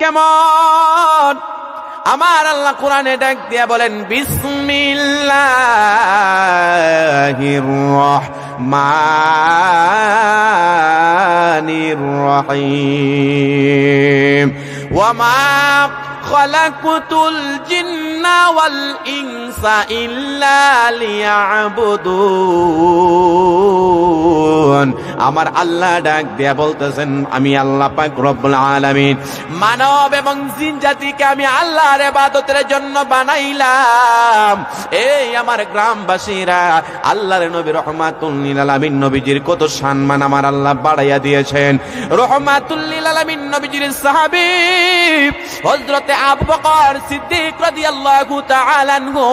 কেমন? আমার আল্লাহ কোরআনে ডাক দিয়া বলেন, বিসমিল্লাহির রহমানির রহিম। ওয়ামা খলাকুতুল জিন্না ওয়াল ইনসা ইল্লা লিয়াবুদুন। আমার আল্লাহ ডাক দিয়া বলতেছেন, আমি আল্লাহ পাক রব্বুল আলামিন। মানব এবং জিন জাতিকে আমি আল্লাহর ইবাদতের জন্য বানাইলাম। এই আমার গ্রামবাসীরা, আল্লাহর নবী রহমাতুল লিল আলামিন নবীজির কত সম্মান আমার আল্লাহ বাড়াইয়া দিয়েছেন। রহমাতুল লিল আলামিন নবীজির সাহাবী হযরতে আবু বকর সিদ্দিক রাদিয়াল্লাহু তাআলা আনহু,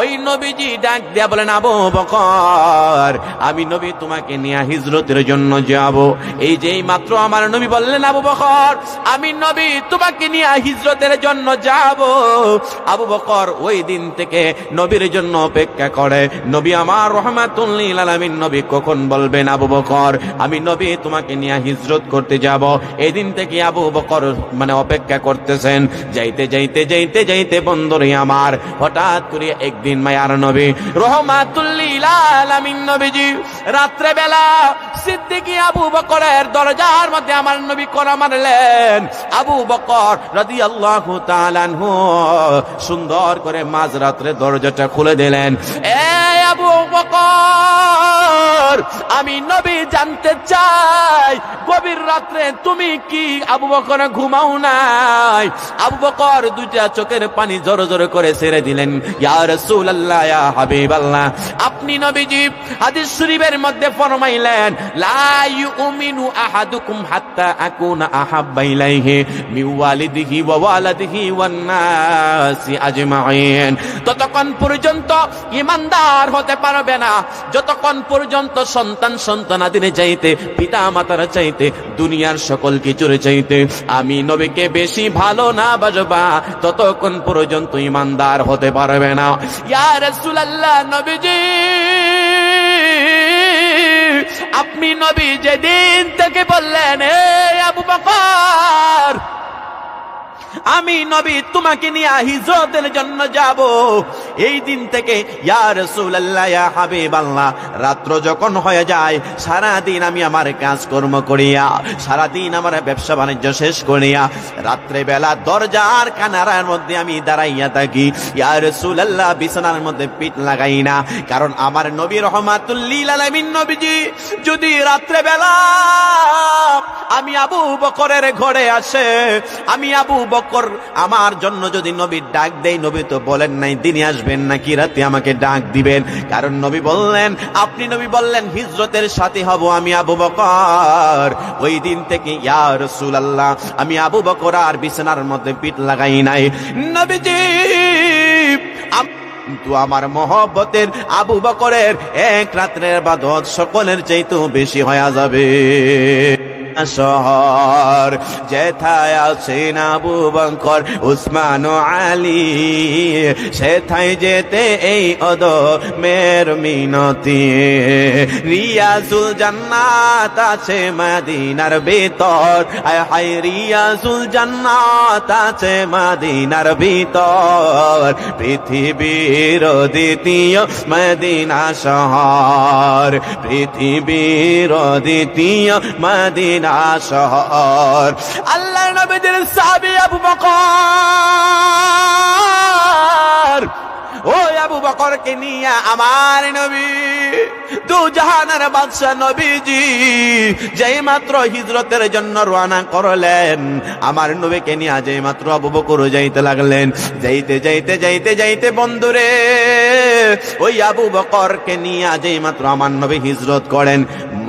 ওই নবীজি ডাক দিয়া বলেন, আবু বকর, আমি নবী তোমাকে নিয়ে হিজরতের জন্য যাব। এই যে মাত্র আমার নবী বললেন, আবু বকর, আমি নবী, তোমাকে নিয়ে হিজরতের জন্য যাব। আবু বকর ওই দিন থেকে নবীর জন্য অপেক্ষা করে, নবী আমার রহমাতুল্লিল আলামিন, নবী কখন বলবেন আবু বকর? আমি নবী, তোমাকে নিয়ে হিজরত করতে যাব। এই দিন থেকে আবু বকর মানে অপেক্ষা করতেছেন, যাইতে যাইতে যাইতে যাইতে বন্ধুরে আমার, হঠাৎ করে একদিন মায়ার নবী, রহমাতুল্লিল আলামিন নবীজি রাত্রে বেলা সিদ্দিকী আবু বকরের দরজার মধ্যে আমার নবী করা মারলেন। আবু বকর রাজি আল্লাহ আনহু সুন্দর করে মাঝরাত্রে দরজাটা খুলে দিলেন। এ আবু বকর! আমি নবী জানতে চাই, গভীর রাত্রে তুমি কি? আবু বকর ঘুমাও নাই। আবু বকর দুইটা চোখের পানি জোর জোর করে ছেড়ে দিলেন। ইয়া রাসূলুল্লাহ, ইয়া হাবিবাল্লাহ। আপনি নবীজি, হাদিস শরীফের মধ্যে ফরমাইলেন আহাদুকুম হাত্তা মিন ওয়া ওয়ালাদিহি ওয়ান নাসি আজমাইন। ততক্ষণ পর্যন্ত ইমানদার হতে পারবে না। যতক্ষণ পর্যন্ত সন্তান সন্তানাদিনে চাইতে পিতা মাতার চাইতে, দুনিয়ার সকল কিছুর চাইতে। আমি নবীকে বেশি ভালো না বাজবা, ততক্ষণ পর্যন্ত ইমানদার হতে পারবে না। ইয়া রাসূলুল্লাহ নবীজি, আপনি নবী যেদিন থেকে বললেন আবু বকর আমি নবী, তোমাকে নিয়ে হিজরতের জন্য যাব। এই দিন থেকে, ইয়া রাসূলুল্লাহ, ইয়া হাবিবাল্লাহ, রাত্র যখন হয়ে যায় সারা দিন আমি আমার কাজকর্ম করিয়া সারা দিন আমার ব্যবসা বাণিজ্য শেষ করিয়া রাত্রে বেলা দরজার কানারার মধ্যে আমি দাঁড়াইয়া থাকি। ইয়া রাসূলুল্লাহ, বিছানার মধ্যে পিঠ লাগাই না, কারণ আমার নবী রহমাতুল লিল আলামিন নবীজি, যদি রাত্রে বেলা আমি আবু বকরের ঘরে আসে। আমি আবু বকর, আমার জন্য যদি নবীর ডাক দেয়, নবী তো বলেন নাই, তিনি আসবেন নাকি? রাতে আমাকে ডাক দিবেন। কারণ নবী বললেন, আপনি নবী বললেন, হিজরতের সাথে হব আমি আবু বকর। ওই দিন থেকে, ইয়া আল্লাহ আমি আবু বকর আর বিছানার মধ্যে পিঠ লাগাই নাই। নবীজি কিন্তু আমার মহব্বতের আবু বকরের এক রাত্রের বাদত সকলের চাইতেও বেশি হয়ে যাবে। শহর। যেথায় আছেন আবু বকর উসমান আলী, সেথায় যেতে এই অদ মের মিনতি। রিয়াজুল জান্নাত আছে মদিনার ভিতর। আয় হায়, রিয়াজুল জান্নাত আছে মদিনার ভিতর। পৃথিবীর দ্বিতীয় মদিনা শহর। পৃথিবীর দ্বিতীয় মদিনা শহর। আল্লাহ নবীদের সাবি আবু বকর। ও আবু বকরকে নিয়ে আমার নবী, দু জাহানের বাদশাহ নবীজি যেই মাত্র হিজরতের জন্য রওনা করলেন, আমার নবীকে নিয়ে যেই মাত্র আবু বকর যাইতে লাগলেন। যাইতে যাইতে যাইতে যাইতে বন্ধুরে, ওই আবু বকরকে নিয়ে যেই মাত্র আমার নবী হিজরত করেন।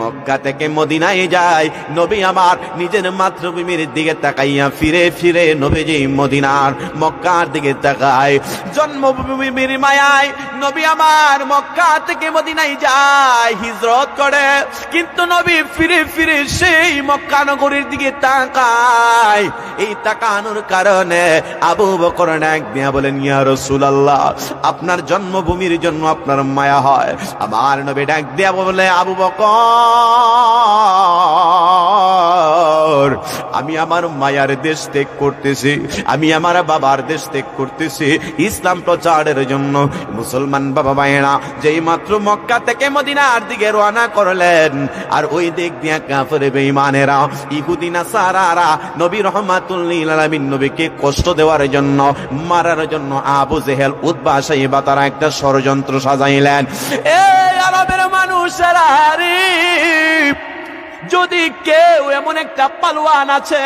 মক্কা থেকে মদিনায় যায়। নবী আমার নিজের মাতৃভূমির দিকে তাকাইয়া ফিরে ফিরে নবীজি মদিনার মক্কার দিকে তাকায়। জন্মভূমির মায়ায় নবী আমার মক্কা থেকে মদিনায় যায়, হিজরত করে। কিন্তু নবী ফিরে ফিরে সেই মক্কা নগরীর দিকে তাকায়। এই তাকানোর কারণে আবু বকর এক দিয়া বলেন, ইয়া রাসূলুল্লাহ, আপনার জন্মভূমির জন্য আপনার মায়া হয়। আমার নবী ডাক দিয়া বলে, আবু বকর আমি আমার মায়ার দেশ ত্যাগ করতেছি, আমি আমার বাবার দেশ ত্যাগ করতেছি ইসলাম প্রচারের জন্য। মুসলমান বাবা ভাইয়েরা যেই মাত্র মক্কা থেকে মদিনার দিকে রওনা করলেন, আর ওই দিক দিয়া কাফের বেঈমানেরা ইহুদিনা সারারা নবী রহমাতুল্লিল আলামিন নবীকে কষ্ট দেওয়ার জন্য, মারার জন্য আবু জেহেল উদ্বা সাইবা তারা একটা ষড়যন্ত্র সাজাইলেন। এই আরবের মানুষেরা যদি কেউ এমন একটা পালোয়ান আছে,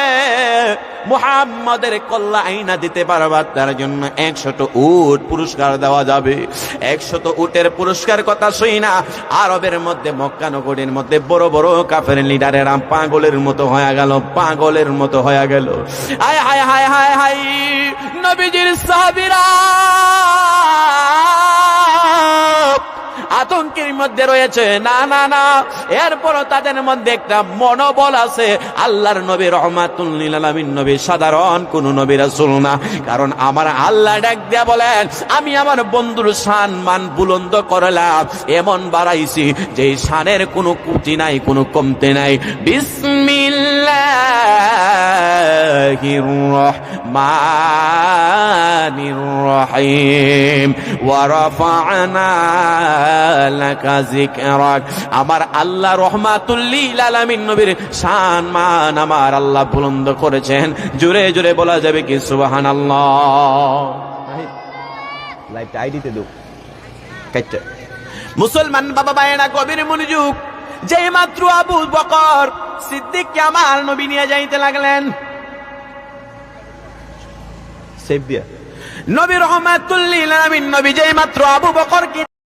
মুহাম্মাদের কল্লা আইনা দিতে পারবার তার জন্য একশত উট পুরস্কার দেওয়া যাবে। একশত উটের পুরস্কার কথা শুই না, আরবের মধ্যে, মক্কা নগরীর মধ্যে বড় বড় কাফের লিডারেরা পাগলের মতো হয়ে গেল, পাগলের মতো হয়ে গেল। হায় হায় হায় হায় হায়, নবীজির সাহাবীরা! মধ্যে রয়েছে। না না না। এরপরও তাদের মধ্যে একটা মনোবল আছে। আল্লাহর নবী আলামিন নবী সাধারণ কোন নবী রাসূল না। কারণ আমার আল্লাহ ডাক দিয়া বলেন, আমি আমার বন্ধুর শান মান বুলন্দ করলাম, এমন বাড়াইছি যে শানের কোনো কুটি নাই, কোনো কমতে নাই। বিসমিল্লাহির যিকরাক। আমার আল্লাহ আলামিন নবীর শান মান আমার আল্লাহ বুলন্দ করেছেন। জোরে জোরে বলা যাবে কি সুবহানাল্লাহ। লাইভটা আইডিতে দাও কাইটা মুসলমান বাবা বায়না কবির মনোযোগ যেই মাত্র আবু বকর সিদ্দিককে আমার নবী নিয়ে যাইতে লাগলেন। সেভ দিয়া। নবী রহমাতুল্লিল আমিন নবী যেই মাত্র আবু বকরকে